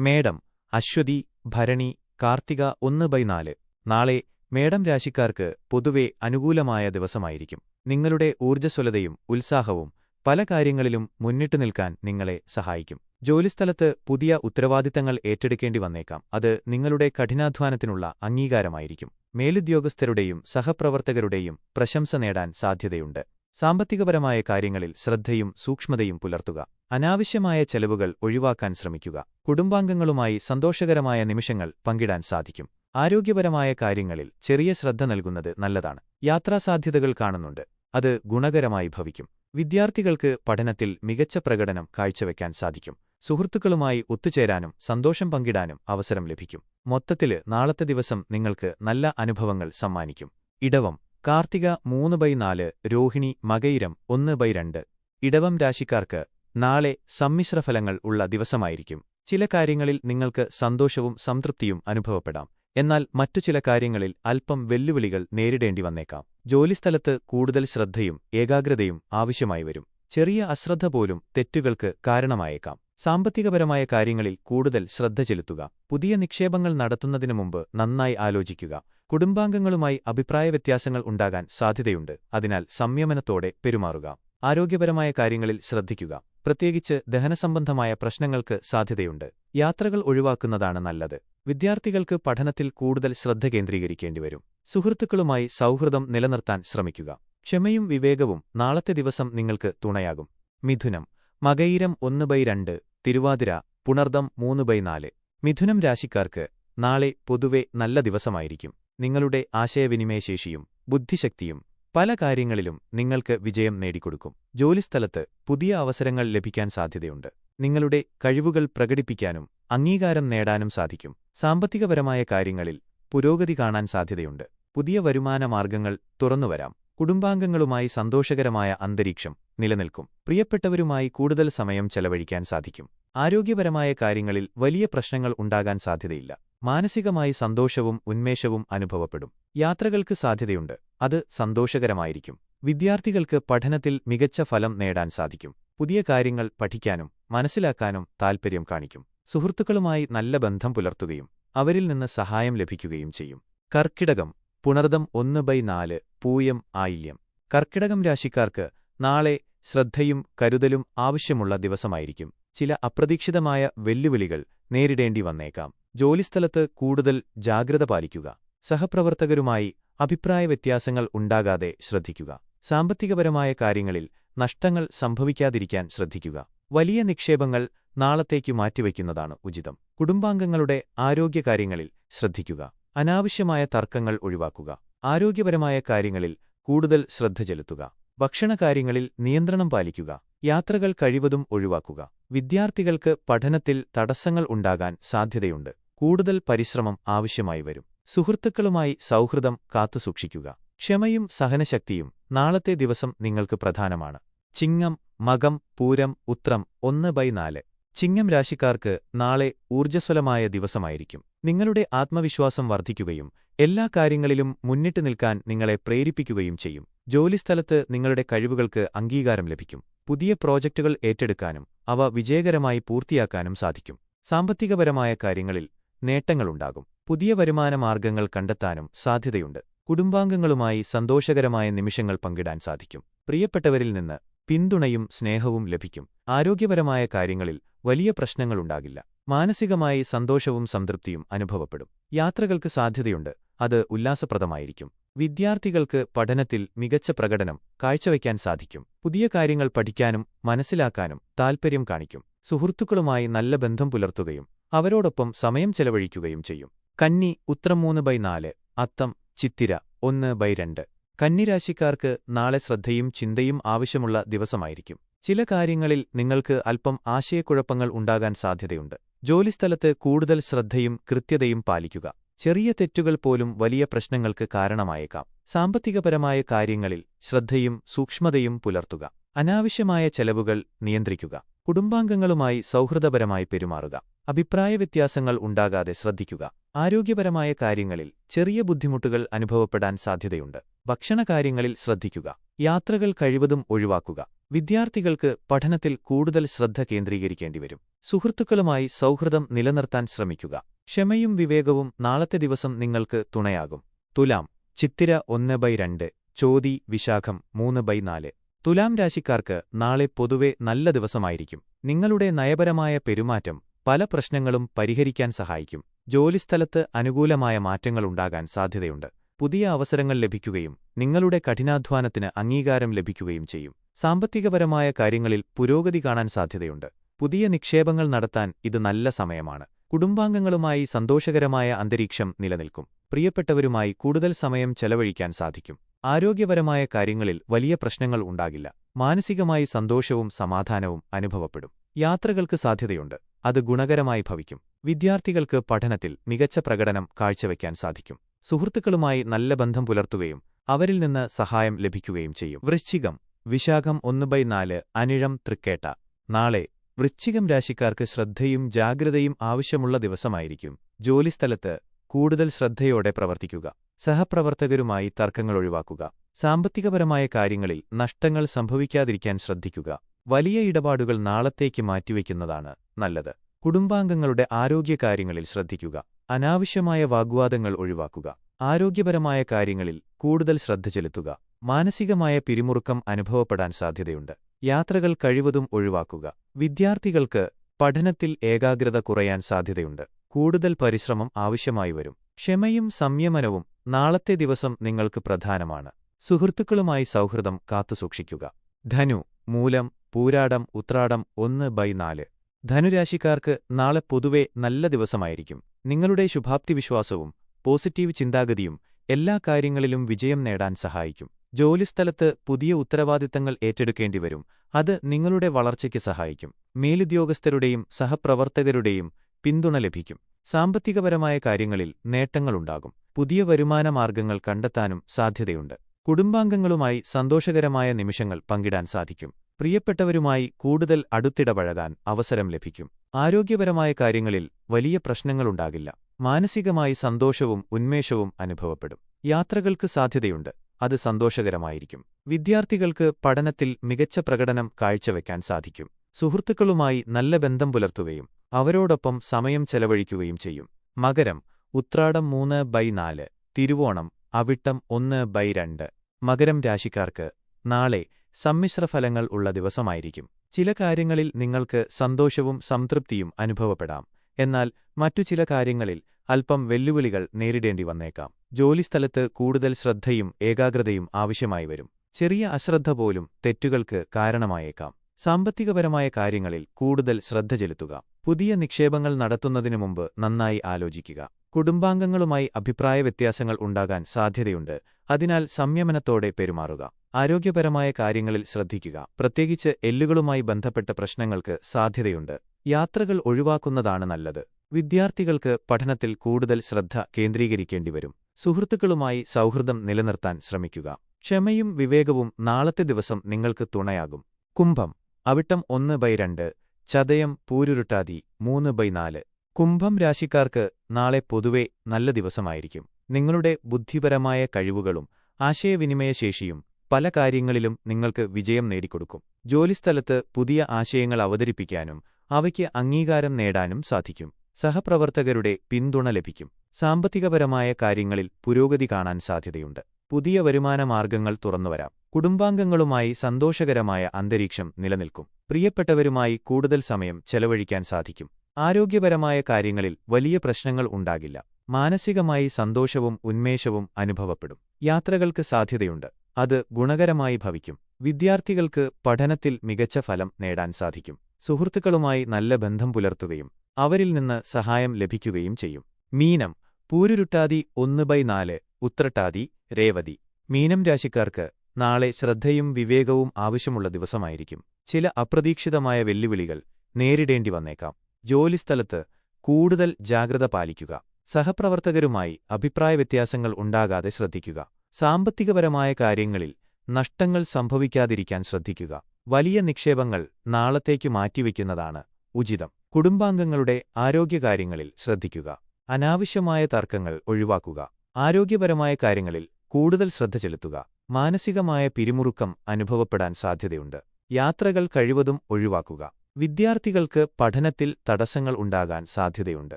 മേടം അശ്വതി ഭരണി കാർത്തിക ഒന്ന് ബൈ നാല്. നാളെ മേടം രാശിക്കാർക്ക് പൊതുവെ അനുകൂലമായ ദിവസമായിരിക്കും. നിങ്ങളുടെ ഊർജസ്വലതയും ഉത്സാഹവും പല കാര്യങ്ങളിലും മുന്നിട്ടു നിൽക്കാൻ നിങ്ങളെ സഹായിക്കും. ജോലിസ്ഥലത്ത് പുതിയ ഉത്തരവാദിത്തങ്ങൾ ഏറ്റെടുക്കേണ്ടി വന്നേക്കാം. അത് നിങ്ങളുടെ കഠിനാധ്വാനത്തിനുള്ള അംഗീകാരമായിരിക്കും. മേലുദ്യോഗസ്ഥരുടെയും സഹപ്രവർത്തകരുടെയും പ്രശംസ നേടാൻ സാധ്യതയുണ്ട്. സാമ്പത്തികപരമായ കാര്യങ്ങളിൽ ശ്രദ്ധയും സൂക്ഷ്മതയും പുലർത്തുക. അനാവശ്യമായ ചെലവുകൾ ഒഴിവാക്കാൻ ശ്രമിക്കുക. കുടുംബാംഗങ്ങളുമായി സന്തോഷകരമായ നിമിഷങ്ങൾ പങ്കിടാൻ സാധിക്കും. ആരോഗ്യപരമായ കാര്യങ്ങളിൽ ചെറിയ ശ്രദ്ധ നൽകുന്നത് നല്ലതാണ്. യാത്രാസാധ്യതകൾ കാണുന്നുണ്ട്. അത് ഗുണകരമായി ഭവിക്കും. വിദ്യാർത്ഥികൾക്ക് പഠനത്തിൽ മികച്ച പ്രകടനം കാഴ്ചവെക്കാൻ സാധിക്കും. സുഹൃത്തുക്കളുമായി ഒത്തുചേരാനും സന്തോഷം പങ്കിടാനും അവസരം ലഭിക്കും. മൊത്തത്തിൽ നാളത്തെ ദിവസം നിങ്ങൾക്ക് നല്ല അനുഭവങ്ങൾ സമ്മാനിക്കും. ഇടവം കാർത്തിക മൂന്ന് ബൈ നാല് രോഹിണി മകയിരം ഒന്ന് ബൈ രണ്ട്. ഇടവം രാശിക്കാർക്ക് നാളെ സമ്മിശ്രഫലങ്ങൾ ഉള്ള ദിവസമായിരിക്കും. ചില കാര്യങ്ങളിൽ നിങ്ങൾക്ക് സന്തോഷവും സംതൃപ്തിയും അനുഭവപ്പെടാം. എന്നാൽ മറ്റു ചില കാര്യങ്ങളിൽ അല്പം വെല്ലുവിളികൾ നേരിടേണ്ടി വന്നേക്കാം. ജോലിസ്ഥലത്ത് കൂടുതൽ ശ്രദ്ധയും ഏകാഗ്രതയും ആവശ്യമായി വരും. ചെറിയ അശ്രദ്ധ പോലും തെറ്റുകൾക്ക് കാരണമായേക്കാം. സാമ്പത്തികപരമായ കാര്യങ്ങളിൽ കൂടുതൽ ശ്രദ്ധ ചെലുത്തുക. പുതിയ നിക്ഷേപങ്ങൾ നടത്തുന്നതിനു മുമ്പ് നന്നായി ആലോചിക്കുക. കുടുംബാംഗങ്ങളുമായി അഭിപ്രായ വ്യത്യാസങ്ങൾ ഉണ്ടാകാൻ സാധ്യതയുണ്ട്. അതിനാൽ സംയമനത്തോടെ പെരുമാറുക. ആരോഗ്യപരമായ കാര്യങ്ങളിൽ ശ്രദ്ധിക്കുക. പ്രത്യേകിച്ച് ദഹനസംബന്ധമായ പ്രശ്നങ്ങൾക്ക് സാധ്യതയുണ്ട്. യാത്രകൾ ഒഴിവാക്കുന്നതാണ് നല്ലത്. വിദ്യാർത്ഥികൾക്ക് പഠനത്തിൽ കൂടുതൽ ശ്രദ്ധ കേന്ദ്രീകരിക്കേണ്ടിവരും സുഹൃത്തുക്കളുമായി സൗഹൃദം നിലനിർത്താൻ ശ്രമിക്കുക. ക്ഷമയും വിവേകവും നാളത്തെ ദിവസം നിങ്ങൾക്ക് തുണയാകും. മിഥുനം. മകയിരം ഒന്ന് ബൈ രണ്ട് തിരുവാതിര പുണർദം മൂന്ന് ബൈ നാല്. മിഥുനം രാശിക്കാർക്ക് നാളെ പൊതുവെ നല്ല ദിവസമായിരിക്കും. നിങ്ങളുടെ ആശയവിനിമയശേഷിയും ബുദ്ധിശക്തിയും പല കാര്യങ്ങളിലും നിങ്ങൾക്ക് വിജയം നേടിക്കൊടുക്കും. ജോലിസ്ഥലത്ത് പുതിയ അവസരങ്ങൾ ലഭിക്കാൻ സാധ്യതയുണ്ട്. നിങ്ങളുടെ കഴിവുകൾ പ്രകടിപ്പിക്കാനും അംഗീകാരം നേടാനും സാധിക്കും. സാമ്പത്തികപരമായ കാര്യങ്ങളിൽ പുരോഗതി കാണാൻ സാധ്യതയുണ്ട്. പുതിയ വരുമാന മാർഗങ്ങൾ തുറന്നുവരാം കുടുംബാംഗങ്ങളുമായി സന്തോഷകരമായ അന്തരീക്ഷം നിലനിൽക്കും. പ്രിയപ്പെട്ടവരുമായി കൂടുതൽ സമയം ചെലവഴിക്കാൻ സാധിക്കും. ആരോഗ്യപരമായ കാര്യങ്ങളിൽ വലിയ പ്രശ്നങ്ങൾ ഉണ്ടാകാൻ സാധ്യതയില്ല. മാനസികമായി സന്തോഷവും ഉന്മേഷവും അനുഭവപ്പെടും. യാത്രകൾക്ക് സാധ്യതയുണ്ട്. അത് സന്തോഷകരമായിരിക്കും. വിദ്യാർത്ഥികൾക്ക് പഠനത്തിൽ മികച്ച ഫലം നേടാൻ സാധിക്കും. പുതിയ കാര്യങ്ങൾ പഠിക്കാനും മനസ്സിലാക്കാനും താൽപ്പര്യം കാണിക്കും. സുഹൃത്തുക്കളുമായി നല്ല ബന്ധം പുലർത്തുകയും അവരിൽ നിന്ന് സഹായം ലഭിക്കുകയും ചെയ്യും. കർക്കിടകം പുണർദം ഒന്ന് ബൈ നാല് പൂയം ആയില്യം. കർക്കിടകം രാശിക്കാർക്ക് നാളെ ശ്രദ്ധയും കരുതലും ആവശ്യമുള്ള ദിവസമായിരിക്കും. ചില അപ്രതീക്ഷിതമായ വെല്ലുവിളികൾ നേരിടേണ്ടി വന്നേക്കാം. ജോലിസ്ഥലത്ത് കൂടുതൽ ജാഗ്രത പാലിക്കുക. സഹപ്രവർത്തകരുമായി അഭിപ്രായ വ്യത്യാസങ്ങൾ ഉണ്ടാകാതെ ശ്രദ്ധിക്കുക. സാമ്പത്തികപരമായ കാര്യങ്ങളിൽ നഷ്ടങ്ങൾ സംഭവിക്കാതിരിക്കാൻ ശ്രദ്ധിക്കുക. വലിയ നിക്ഷേപങ്ങൾ നാളത്തേക്കു മാറ്റിവയ്ക്കുന്നതാണ് ഉചിതം. കുടുംബാംഗങ്ങളുടെ ആരോഗ്യകാര്യങ്ങളിൽ ശ്രദ്ധിക്കുക. അനാവശ്യമായ തർക്കങ്ങൾ ഒഴിവാക്കുക. ആരോഗ്യപരമായ കാര്യങ്ങളിൽ കൂടുതൽ ശ്രദ്ധ ചെലുത്തുക. ഭക്ഷണകാര്യങ്ങളിൽ നിയന്ത്രണം പാലിക്കുക. യാത്രകൾ കഴിവതും ഒഴിവാക്കുക. വിദ്യാർത്ഥികൾക്ക് പഠനത്തിൽ തടസ്സങ്ങൾ ഉണ്ടാകാൻ സാധ്യതയുണ്ട്. കൂടുതൽ പരിശ്രമം ആവശ്യമായി വരും. സുഹൃത്തുക്കളുമായി സൗഹൃദം കാത്തുസൂക്ഷിക്കുക ക്ഷമയും സഹനശക്തിയും നാളത്തെ ദിവസം നിങ്ങൾക്ക് പ്രധാനമാണ്. ചിങ്ങം മകം പൂരം ഉത്രം ഒന്ന് ബൈ നാല്. ചിങ്ങം രാശിക്കാർക്ക് നാളെ ഊർജസ്വലമായ ദിവസമായിരിക്കും. നിങ്ങളുടെ ആത്മവിശ്വാസം വർദ്ധിക്കുകയും എല്ലാ കാര്യങ്ങളിലും മുന്നിട്ട് നിൽക്കാൻ നിങ്ങളെ പ്രേരിപ്പിക്കുകയും ചെയ്യും. ജോലിസ്ഥലത്ത് നിങ്ങളുടെ കഴിവുകൾക്ക് അംഗീകാരം ലഭിക്കും. പുതിയ പ്രോജക്റ്റുകൾ ഏറ്റെടുക്കാനും അവ വിജയകരമായി പൂർത്തിയാക്കാനും സാധിക്കും. സാമ്പത്തികപരമായ കാര്യങ്ങളിൽ നേട്ടങ്ങളുണ്ടാകും. പുതിയ വരുമാന മാർഗങ്ങൾ കണ്ടെത്താനും സാധ്യതയുണ്ട്. കുടുംബാംഗങ്ങളുമായി സന്തോഷകരമായ നിമിഷങ്ങൾ പങ്കിടാൻ സാധിക്കും. പ്രിയപ്പെട്ടവരിൽ നിന്ന് പിന്തുണയും സ്നേഹവും ലഭിക്കും. ആരോഗ്യപരമായ കാര്യങ്ങളിൽ വലിയ പ്രശ്നങ്ങളുണ്ടാകില്ല മാനസികമായി സന്തോഷവും സംതൃപ്തിയും അനുഭവപ്പെടും. യാത്രകൾക്ക് സാധ്യതയുണ്ട്. അത് ഉല്ലാസപ്രദമായിരിക്കും. വിദ്യാർത്ഥികൾക്ക് പഠനത്തിൽ മികച്ച പ്രകടനം കാഴ്ചവയ്ക്കാൻ സാധിക്കും. പുതിയ കാര്യങ്ങൾ പഠിക്കാനും മനസ്സിലാക്കാനും താൽപ്പര്യം കാണിക്കും. സുഹൃത്തുക്കളുമായി നല്ല ബന്ധം പുലർത്തുകയും അവരോടൊപ്പം സമയം ചെലവഴിക്കുകയും ചെയ്യും. കന്നി ഉത്രം മൂന്ന് ബൈ നാല് അത്തം ചിത്തിര ഒന്ന് ബൈ രണ്ട്. കന്നിരാശിക്കാർക്ക് നാളെ ശ്രദ്ധയും ചിന്തയും ആവശ്യമുള്ള ദിവസമായിരിക്കും. ചില കാര്യങ്ങളിൽ നിങ്ങൾക്ക് അല്പം ആശയക്കുഴപ്പങ്ങൾ ഉണ്ടാകാൻ സാധ്യതയുണ്ട്. ജോലിസ്ഥലത്ത് കൂടുതൽ ശ്രദ്ധയും കൃത്യതയും പാലിക്കുക. ചെറിയ തെറ്റുകൾ പോലും വലിയ പ്രശ്നങ്ങൾക്ക് കാരണമായേക്കാം. സാമ്പത്തികപരമായ കാര്യങ്ങളിൽ ശ്രദ്ധയും സൂക്ഷ്മതയും പുലർത്തുക. അനാവശ്യമായ ചെലവുകൾ നിയന്ത്രിക്കുക. കുടുംബാംഗങ്ങളുമായി സൗഹൃദപരമായി പെരുമാറുക. അഭിപ്രായ വ്യത്യാസങ്ങൾ ഉണ്ടാകാതെ ശ്രദ്ധിക്കുക. ആരോഗ്യപരമായ കാര്യങ്ങളിൽ ചെറിയ ബുദ്ധിമുട്ടുകൾ അനുഭവപ്പെടാൻ സാധ്യതയുണ്ട്. ഭക്ഷണകാര്യങ്ങളിൽ ശ്രദ്ധിക്കുക. യാത്രകൾ കഴിവതും ഒഴിവാക്കുക. വിദ്യാർത്ഥികൾക്ക് പഠനത്തിൽ കൂടുതൽ ശ്രദ്ധ കേന്ദ്രീകരിക്കേണ്ടിവരും. സുഹൃത്തുക്കളുമായി സൗഹൃദം നിലനിർത്താൻ ശ്രമിക്കുക. ക്ഷമയും വിവേകവും നാളത്തെ ദിവസം നിങ്ങൾക്ക് തുണയാകും. തുലാം ചിത്തിര ഒന്ന് ബൈ രണ്ട് ചോതി വിശാഖം മൂന്ന് ബൈ നാല്. തുലാം രാശിക്കാർക്ക് നാളെ പൊതുവെ നല്ല ദിവസമായിരിക്കും. നിങ്ങളുടെ നയപരമായ പെരുമാറ്റം പല പ്രശ്നങ്ങളും പരിഹരിക്കാൻ സഹായിക്കും. ജോലിസ്ഥലത്ത് അനുകൂലമായ മാറ്റങ്ങളുണ്ടാകാൻ സാധ്യതയുണ്ട്. പുതിയ അവസരങ്ങൾ ലഭിക്കുകയും നിങ്ങളുടെ കഠിനാധ്വാനത്തിന് അംഗീകാരം ലഭിക്കുകയും ചെയ്യും. സാമ്പത്തികപരമായ കാര്യങ്ങളിൽ പുരോഗതി കാണാൻ സാധ്യതയുണ്ട്. പുതിയ നിക്ഷേപങ്ങൾ നടത്താൻ ഇത് നല്ല സമയമാണ്. കുടുംബാംഗങ്ങളുമായി സന്തോഷകരമായ അന്തരീക്ഷം നിലനിൽക്കും. പ്രിയപ്പെട്ടവരുമായി കൂടുതൽ സമയം ചെലവഴിക്കാൻ സാധിക്കും. ആരോഗ്യപരമായ കാര്യങ്ങളിൽ വലിയ പ്രശ്നങ്ങൾ ഉണ്ടാകില്ല. മാനസികമായി സന്തോഷവും സമാധാനവും അനുഭവപ്പെടും. യാത്രകൾക്ക് സാധ്യതയുണ്ട്. അത് ഗുണകരമായി ഭവിക്കും. വിദ്യാർത്ഥികൾക്ക് പഠനത്തിൽ മികച്ച പ്രകടനം കാഴ്ചവെക്കാൻ സാധിക്കും. സുഹൃത്തുക്കളുമായി നല്ല ബന്ധം പുലർത്തുകയും അവരിൽ നിന്ന് സഹായം ലഭിക്കുകയും ചെയ്യും. വൃശ്ചികം വിശാഖം ഒന്ന് ബൈ നാല് അനിഴം തൃക്കേട്ട. നാളെ വൃശ്ചികം രാശിക്കാർക്ക് ശ്രദ്ധയും ജാഗ്രതയും ആവശ്യമുള്ള ദിവസമായിരിക്കും. ജോലിസ്ഥലത്ത് കൂടുതൽ ശ്രദ്ധയോടെ പ്രവർത്തിക്കുക. സഹപ്രവർത്തകരുമായി തർക്കങ്ങൾ ഒഴിവാക്കുക. സാമ്പത്തികപരമായ കാര്യങ്ങളിൽ നഷ്ടങ്ങൾ സംഭവിക്കാതിരിക്കാൻ ശ്രദ്ധിക്കുക. വലിയ ഇടപാടുകൾ നാളത്തേക്ക് മാറ്റിവെക്കുന്നതാണ് നല്ലത്. കുടുംബാംഗങ്ങളുടെ ആരോഗ്യകാര്യങ്ങളിൽ ശ്രദ്ധിക്കുക. അനാവശ്യമായ വാഗ്വാദങ്ങൾ ഒഴിവാക്കുക. ആരോഗ്യപരമായ കാര്യങ്ങളിൽ കൂടുതൽ ശ്രദ്ധ ചെലുത്തുക. മാനസികമായ പിരിമുറുക്കം അനുഭവപ്പെടാൻ സാധ്യതയുണ്ട്. യാത്രകൾ കഴിവതും ഒഴിവാക്കുക. വിദ്യാർത്ഥികൾക്ക് പഠനത്തിൽ ഏകാഗ്രത കുറയാൻ സാധ്യതയുണ്ട്. കൂടുതൽ പരിശ്രമം ആവശ്യമായി വരും. ക്ഷമയും സംയമനവും നാളത്തെ ദിവസം നിങ്ങൾക്ക് പ്രധാനമാണ്. സുഹൃത്തുക്കളുമായി സൗഹൃദം കാത്തുസൂക്ഷിക്കുക. ധനു മൂലം പൂരാടം ഉത്രാടം ഒന്ന് ബൈ നാല്. ധനുരാശിക്കാർക്ക് നാളെ പൊതുവെ നല്ല ദിവസമായിരിക്കും. നിങ്ങളുടെ ശുഭാപ്തിവിശ്വാസവും പോസിറ്റീവ് ചിന്താഗതിയും എല്ലാ കാര്യങ്ങളിലും വിജയം നേടാൻ സഹായിക്കും. ജോലിസ്ഥലത്ത് പുതിയ ഉത്തരവാദിത്തങ്ങൾ ഏറ്റെടുക്കേണ്ടിവരും. അത് നിങ്ങളുടെ വളർച്ചയ്ക്ക് സഹായിക്കും. മേലുദ്യോഗസ്ഥരുടെയും സഹപ്രവർത്തകരുടെയും പിന്തുണ ലഭിക്കും. സാമ്പത്തികപരമായ കാര്യങ്ങളിൽ നേട്ടങ്ങളുണ്ടാകും. പുതിയ വരുമാന മാർഗങ്ങൾ കണ്ടെത്താനും സാധ്യതയുണ്ട്. കുടുംബാംഗങ്ങളുമായി സന്തോഷകരമായ നിമിഷങ്ങൾ പങ്കിടാൻ സാധിക്കും. പ്രിയപ്പെട്ടവരുമായി കൂടുതൽ അടുത്തിടപഴകാൻ അവസരം ലഭിക്കും. ആരോഗ്യപരമായ കാര്യങ്ങളിൽ വലിയ പ്രശ്നങ്ങളുണ്ടാകില്ല. മാനസികമായി സന്തോഷവും ഉന്മേഷവും അനുഭവപ്പെടും. യാത്രകൾക്ക് സാധ്യതയുണ്ട്. അത് സന്തോഷകരമായിരിക്കും. വിദ്യാർത്ഥികൾക്ക് പഠനത്തിൽ മികച്ച പ്രകടനം കാഴ്ചവെക്കാൻ സാധിക്കും. സുഹൃത്തുക്കളുമായി നല്ല ബന്ധം പുലർത്തുകയും അവരോടൊപ്പം സമയം ചെലവഴിക്കുകയും ചെയ്യും. മകരം ഉത്രാടം മൂന്ന് ബൈ നാല് തിരുവോണം അവിട്ടം ഒന്ന് ബൈ രണ്ട്. മകരം രാശിക്കാർക്ക് നാളെ സമ്മിശ്രഫലങ്ങൾ ഉള്ള ദിവസമായിരിക്കും. ചില കാര്യങ്ങളിൽ നിങ്ങൾക്ക് സന്തോഷവും സംതൃപ്തിയും അനുഭവപ്പെടാം. എന്നാൽ മറ്റു ചില കാര്യങ്ങളിൽ അല്പം വെല്ലുവിളികൾ നേരിടേണ്ടി വന്നേക്കാം. ജോലിസ്ഥലത്ത് കൂടുതൽ ശ്രദ്ധയും ഏകാഗ്രതയും ആവശ്യമായി വരും. ചെറിയ അശ്രദ്ധ പോലും തെറ്റുകൾക്ക് കാരണമായേക്കാം. സാമ്പത്തികപരമായ കാര്യങ്ങളിൽ കൂടുതൽ ശ്രദ്ധ ചെലുത്തുക. പുതിയ നിക്ഷേപങ്ങൾ നടത്തുന്നതിനു മുമ്പ് നന്നായി ആലോചിക്കുക. കുടുംബാംഗങ്ങളുമായി അഭിപ്രായ വ്യത്യാസങ്ങൾ ഉണ്ടാകാൻ സാധ്യതയുണ്ട്. അതിനാൽ സംയമനത്തോടെ പെരുമാറുക. ആരോഗ്യപരമായ കാര്യങ്ങളിൽ ശ്രദ്ധിക്കുക. പ്രത്യേകിച്ച് എല്ലുകളുമായി ബന്ധപ്പെട്ട പ്രശ്നങ്ങൾക്ക് സാധ്യതയുണ്ട്. യാത്രകൾ ഒഴിവാക്കുന്നതാണ് നല്ലത്. വിദ്യാർത്ഥികൾക്ക് പഠനത്തിൽ കൂടുതൽ ശ്രദ്ധ കേന്ദ്രീകരിക്കേണ്ടിവരും സുഹൃത്തുക്കളുമായി സൗഹൃദം നിലനിർത്താൻ ശ്രമിക്കുക. ക്ഷമയും വിവേകവും നാളത്തെ ദിവസം നിങ്ങൾക്ക് തുണയാകും. കുംഭം. അവിട്ടം ഒന്ന് ബൈ രണ്ട്. ചതയം പൂരുരുട്ടാതി മൂന്ന് ബൈ നാല്. കുംഭം രാശിക്കാർക്ക് നാളെ പൊതുവെ നല്ല ദിവസമായിരിക്കും. നിങ്ങളുടെ ബുദ്ധിപരമായ കഴിവുകളും ആശയവിനിമയശേഷിയും പല കാര്യങ്ങളിലും നിങ്ങൾക്ക് വിജയം നേടിക്കൊടുക്കും. ജോലിസ്ഥലത്ത് പുതിയ ആശയങ്ങൾ അവതരിപ്പിക്കാനും അവയ്ക്ക് അംഗീകാരം നേടാനും സാധിക്കും. സഹപ്രവർത്തകരുടെ പിന്തുണ ലഭിക്കും. സാമ്പത്തികപരമായ കാര്യങ്ങളിൽ പുരോഗതി കാണാൻ സാധ്യതയുണ്ട്. പുതിയ വരുമാന മാർഗങ്ങൾ തുറന്നുവരാം. കുടുംബാംഗങ്ങളുമായി സന്തോഷകരമായ അന്തരീക്ഷം നിലനിൽക്കും. പ്രിയപ്പെട്ടവരുമായി കൂടുതൽ സമയം ചെലവഴിക്കാൻ സാധിക്കും. ആരോഗ്യപരമായ കാര്യങ്ങളിൽ വലിയ പ്രശ്നങ്ങൾ ഉണ്ടാകില്ല. മാനസികമായി സന്തോഷവും ഉന്മേഷവും അനുഭവപ്പെടും. യാത്രകൾക്ക് സാധ്യതയുണ്ട്. അത് ഗുണകരമായി ഭവിക്കും. വിദ്യാർത്ഥികൾക്ക് പഠനത്തിൽ മികച്ച ഫലം നേടാൻ സാധിക്കും. സുഹൃത്തുക്കളുമായി നല്ല ബന്ധം പുലർത്തുകയും അവരിൽ നിന്ന് സഹായം ലഭിക്കുകയും ചെയ്യും. മീനം. പൂരുരുട്ടാതി ഒന്ന് ബൈ നാല് ഉത്രട്ടാതി രേവതി. മീനം രാശിക്കാർക്ക് നാളെ ശ്രദ്ധയും വിവേകവും ആവശ്യമുള്ള ദിവസമായിരിക്കും. ചില അപ്രതീക്ഷിതമായ വെല്ലുവിളികൾ നേരിടേണ്ടി വന്നേക്കാം. ജോലിസ്ഥലത്ത് കൂടുതൽ ജാഗ്രത പാലിക്കുക. സഹപ്രവർത്തകരുമായി അഭിപ്രായ വ്യത്യാസങ്ങൾ ഉണ്ടാകാതെ ശ്രദ്ധിക്കുക. സാമ്പത്തികപരമായ കാര്യങ്ങളിൽ നഷ്ടങ്ങൾ സംഭവിക്കാതിരിക്കാൻ ശ്രദ്ധിക്കുക. വലിയ നിക്ഷേപങ്ങൾ നാളത്തേക്ക് മാറ്റിവെക്കുന്നതാണ് ഉചിതം. കുടുംബാംഗങ്ങളുടെ ആരോഗ്യകാര്യങ്ങളിൽ ശ്രദ്ധിക്കുക. അനാവശ്യമായ തർക്കങ്ങൾ ഒഴിവാക്കുക. ആരോഗ്യപരമായ കാര്യങ്ങളിൽ കൂടുതൽ ശ്രദ്ധ ചെലുത്തുക. മാനസികമായ പിരിമുറുക്കം അനുഭവപ്പെടാൻ സാധ്യതയുണ്ട്. യാത്രകൾ കഴിവതും ഒഴിവാക്കുക. വിദ്യാർത്ഥികൾക്ക് പഠനത്തിൽ തടസ്സങ്ങൾ ഉണ്ടാകാൻ സാധ്യതയുണ്ട്.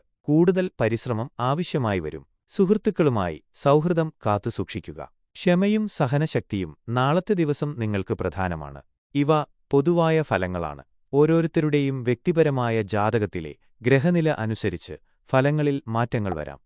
കൂടുതൽ പരിശ്രമം ആവശ്യമായി വരും. സുഹൃത്തുക്കളുമായി സൗഹൃദം കാത്തുസൂക്ഷിക്കുക ക്ഷമയും സഹനശക്തിയും നാളത്തെ ദിവസം നിങ്ങൾക്ക് പ്രധാനമാണ്. ഇവ പൊതുവായ ഫലങ്ങളാണ്. ഓരോരുത്തരുടെയും വ്യക്തിപരമായ ജാതകത്തിലെ ഗ്രഹനില അനുസരിച്ച് ഫലങ്ങളിൽ മാറ്റങ്ങൾ വരാം.